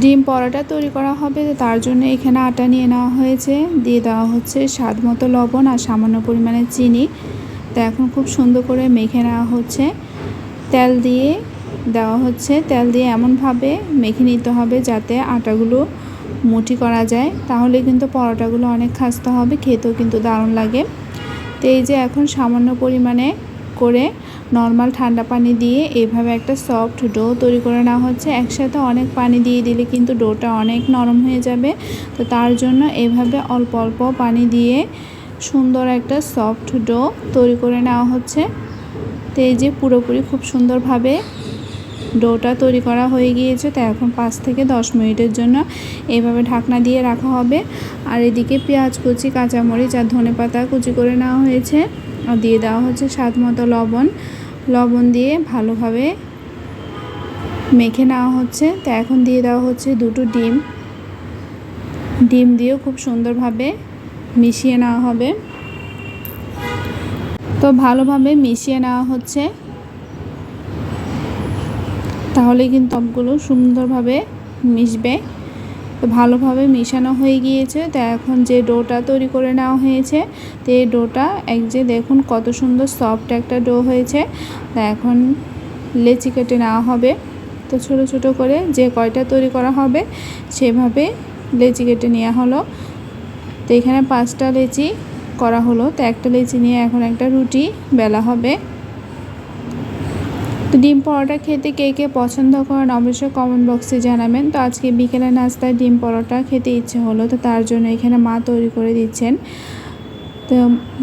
ডিম পরোটা তৈরি করা হবে তার জন্য এখানে আটা নিয়ে নেওয়া হয়েছে। দিয়ে দেওয়া হচ্ছে স্বাদ মতো লবণ আর সামান্য পরিমাণে চিনি। তো এখন খুব সুন্দর করে মেখে নেওয়া হচ্ছে। তেল দিয়ে দেওয়া হচ্ছে। তেল দিয়ে এমনভাবে মেখে নিতে হবে যাতে আটাগুলো মুঠি করা যায়। তাহলে কিন্তু পরোটাগুলো অনেক খাস্তা হবে, খেতেও কিন্তু দারুণ লাগে। তো এই যে এখন সামান্য পরিমাণে করে নর্মাল ঠান্ডা পানি দিয়ে এভাবে একটা সফট ডো তৈরি করে নেওয়া হচ্ছে। একসাথে অনেক পানি দিয়ে দিলে কিন্তু ডোটা অনেক নরম হয়ে যাবে। তো তার জন্য এইভাবে অল্প অল্প পানি দিয়ে সুন্দর একটা সফট ডো তৈরি করে নেওয়া হচ্ছে। তো এই যে পুরোপুরি খুব সুন্দরভাবে ডোটা তৈরি করা হয়ে গিয়েছে। তো এখন পাঁচ থেকে দশ মিনিটের জন্য এইভাবে ঢাকনা দিয়ে রাখা হবে। আর এদিকে পেঁয়াজ কুচি, কাঁচামরিচ আর ধনে পাতা কুচি করে নেওয়া হয়েছে। দিয়ে দেওয়া হচ্ছে স্বাদ মতো লবণ। লবণ দিয়ে ভালোভাবে মেখে নেওয়া হচ্ছে। তো এখন দিয়ে দেওয়া হচ্ছে দুটো ডিম। ডিম দিয়েও খুব সুন্দরভাবে মিশিয়ে নেওয়া হবে। তো ভালোভাবে মিশিয়ে নেওয়া হচ্ছে। তাহলে কিন্তু সবগুলো সুন্দরভাবে মিশবে। তো ভালোভাবে মেশানো হয়ে গিয়েছে। তো এখন যে ডোটা তৈরি করে নেওয়া হয়েছে, তো এই ডোটা এক যে দেখুন কত সুন্দর সফট একটা ডো হয়েছে। তা এখন লেচি কেটে নেওয়া হবে। তো ছোট ছোট করে যে কয়টা তৈরি করা হবে, সেভাবে লেচি কেটে নেওয়া হলো। তো এখানে পাঁচটা লেচি করা হলো। তো একটা লেচি নিয়ে এখন একটা রুটি বেলা হবে। তো ডিম পরোটা খেতে কে কে পছন্দ করেন অবশ্যই কমেন্ট বক্সে জানাবেন। তো আজকে বিকেলে নাস্তায় ডিম পরোটা খেতে ইচ্ছে হলো, তো তার জন্য এখানে মা তৈরি করে দিচ্ছেন। তো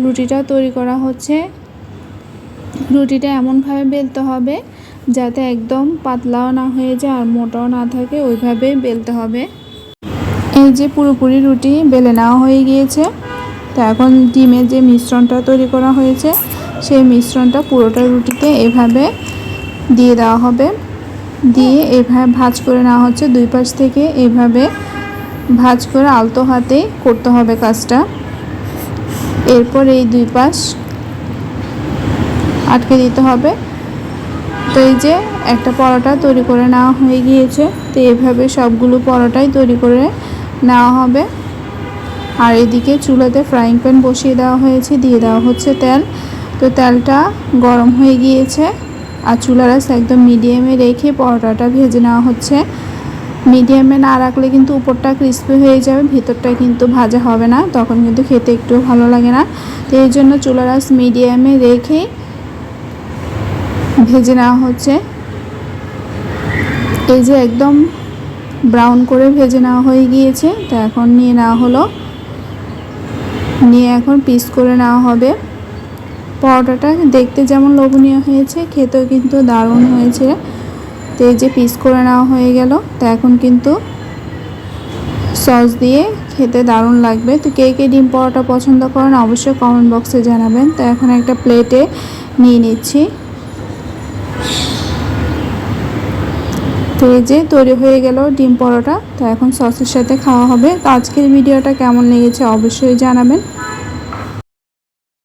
রুটিটা তৈরি করা হচ্ছে। রুটিটা এমনভাবে বেলতে হবে যাতে একদম পাতলাও না হয়ে যায় আর মোটাও না থাকে, ওইভাবে বেলতে হবে। এই যে পুরোপুরি রুটি বেলে নেওয়া হয়ে গিয়েছে। তো এখন ডিমের যে মিশ্রণটা তৈরি করা হয়েছে, সেই মিশ্রণটা পুরোটা রুটিতে এভাবে দিয়ে দেওয়া হবে। দিয়ে এভাবে ভাজ করে নেওয়া হচ্ছে। দুই পাশ থেকে এভাবে ভাজ করে আলতো হাতে করতে হবে কাজটা। এরপর এই দুই পাশ আটকে দিতে হবে। তো এই যে একটা পরোটা তৈরি করে নেওয়া হয়ে গিয়েছে। তো এভাবে সবগুলো পরোটাই তৈরি করে নেওয়া হবে। আর এদিকে চুলাতে ফ্রাইং প্যান বসিয়ে দেওয়া হয়েছে। দিয়ে দেওয়া হচ্ছে তেল। তো তেলটা গরম হয়ে গিয়েছে। আর চুলা আঁচ একদম মিডিয়ামে রেখে পরোটাটা ভেজে নেওয়া হচ্ছে। মিডিয়ামে না রাখলে কিন্তু উপরটা ক্রিস্পি হয়ে যাবে, ভিতরটা কিন্তু ভাজা হবে না, তখন কিন্তু খেতে একটু ভালো লাগে না। তো এই জন্য চুলা আঁচ মিডিয়ামে রেখে ভেজে নেওয়া হচ্ছে। এই যে একদম ব্রাউন করে ভেজে নেওয়া হয়ে গিয়েছে, তো এখন নিয়ে নেওয়া হলো। নিয়ে এখন পিস করে নেওয়া হবে। পরোটাটা দেখতে যেমন লোভনীয় হয়েছে, খেতেও কিন্তু দারুণ হয়েছে। তো যে পিস করে নেওয়া হয়ে গেল, তো এখন কিন্তু সস দিয়ে খেতে দারুণ লাগবে। তো কে কে ডিম পরোটা পছন্দ করেন, অবশ্যই কমেন্ট বক্সে জানাবেন। তো এখন একটা প্লেটে নিয়ে নিচ্ছি। তো এই যে তৈরি হয়ে গেল ডিম পরোটা। তো এখন সসের সাথে খাওয়া হবে। তো আজকের ভিডিওটা কেমন লেগেছে অবশ্যই জানাবেন।